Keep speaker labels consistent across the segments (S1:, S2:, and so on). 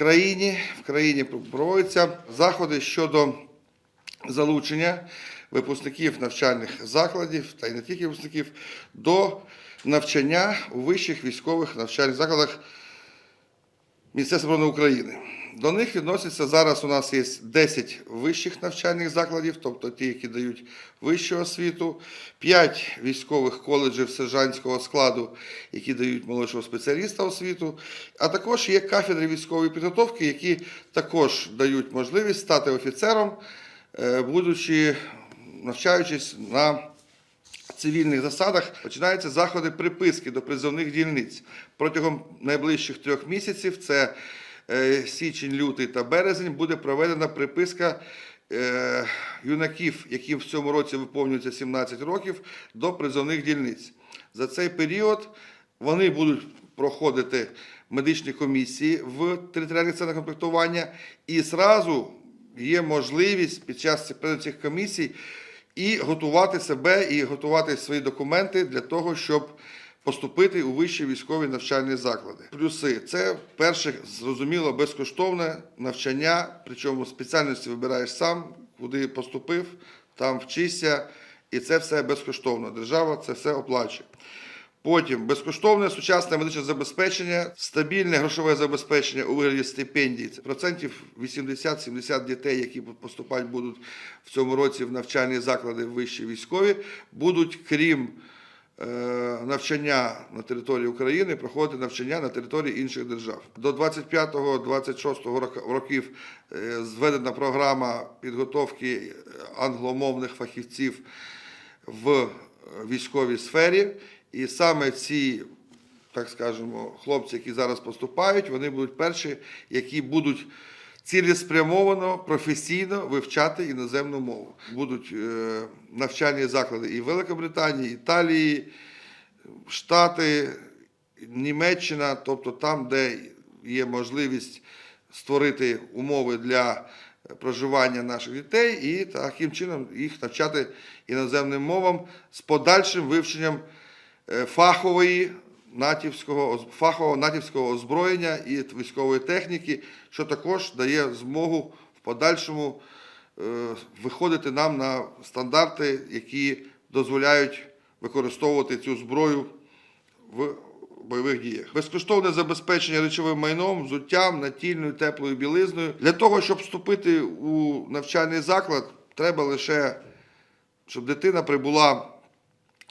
S1: країні. В країні проводяться заходи щодо залучення випускників навчальних закладів та й не тільки випускників до навчання у вищих військових навчальних закладах Міністерства оборони України. До них відносяться зараз. У нас є 10 вищих навчальних закладів, тобто ті, які дають вищу освіту, 5 військових коледжів сержантського складу, які дають молодшого спеціаліста освіту, а також є кафедри військової підготовки, які також дають можливість стати офіцером, е, будучи навчаючись на цивільних засадах починаються заходи приписки до призовних дільниць. Протягом найближчих трьох місяців, це е, січень, лютий та березень, буде проведена приписка е, юнаків, яким в цьому році виповнюється 17 років, до призовних дільниць. За цей період вони будуть проходити медичні комісії в територіальних центрах комплектування і зразу є можливість під час цих комісій і готувати себе, і готувати свої документи для того, щоб поступити у вищі військові навчальні заклади. Плюси це перше, зрозуміло, безкоштовне навчання, причому спеціальності вибираєш сам, куди поступив, там вчишся, і це все безкоштовно. Держава це все оплачує. Потім безкоштовне сучасне медичне забезпечення, стабільне грошове забезпечення у вигляді стипендій. Це процентів 80-70 дітей, які поступати будуть в цьому році в навчальні заклади вищі військові, будуть крім е, навчання на території України, проходити навчання на території інших держав. До 25-26 року- років е, зведена програма підготовки англомовних фахівців в е, військовій сфері. І саме ці, так скажемо, хлопці, які зараз поступають, вони будуть перші, які будуть цілеспрямовано, професійно вивчати іноземну мову. Будуть е, навчальні заклади і в Великобританії, Італії, Штати, Німеччина, тобто там, де є можливість створити умови для проживання наших дітей і таким чином їх навчати іноземним мовам з подальшим вивченням фахової натівського фахового натівського озброєння і військової техніки, що також дає змогу в подальшому е, виходити нам на стандарти, які дозволяють використовувати цю зброю в бойових діях. Безкоштовне забезпечення речовим майном, взуттям, натільною, теплою білизною. Для того, щоб вступити у навчальний заклад, треба лише, щоб дитина прибула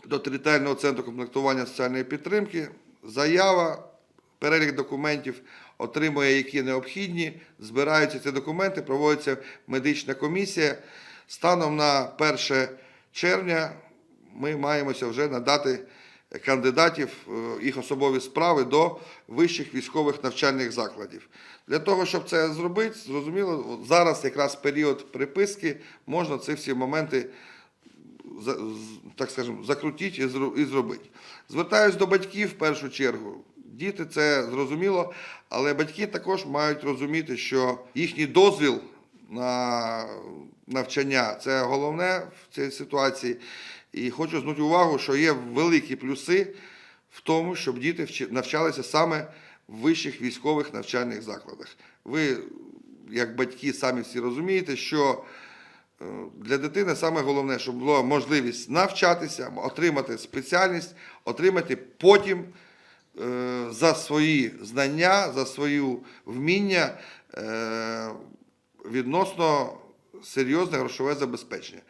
S1: до територіального центру комплектування соціальної підтримки, заява, перелік документів отримує, які необхідні, збираються ці документи, проводиться медична комісія. Станом на 1 червня ми маємося вже надати кандидатів, е, їх особові справи до вищих військових навчальних закладів. Для того, щоб це зробити, зрозуміло, зараз якраз період приписки, можна ці всі моменти так скажемо, закрутіть і зро- і зробити. Звертаюсь до батьків в першу чергу. Діти це зрозуміло, але батьки також мають розуміти, що їхній дозвіл на навчання це головне в цій ситуації. І хочу звернути увагу, що є великі плюси в тому, щоб діти навчалися саме в вищих військових навчальних закладах. Ви, як батьки, самі всі розумієте, що Для дитини саме головне, щоб була можливість навчатися, отримати спеціальність, отримати потім е, за свої знання, за свою вміння е, відносно серйозне грошове забезпечення.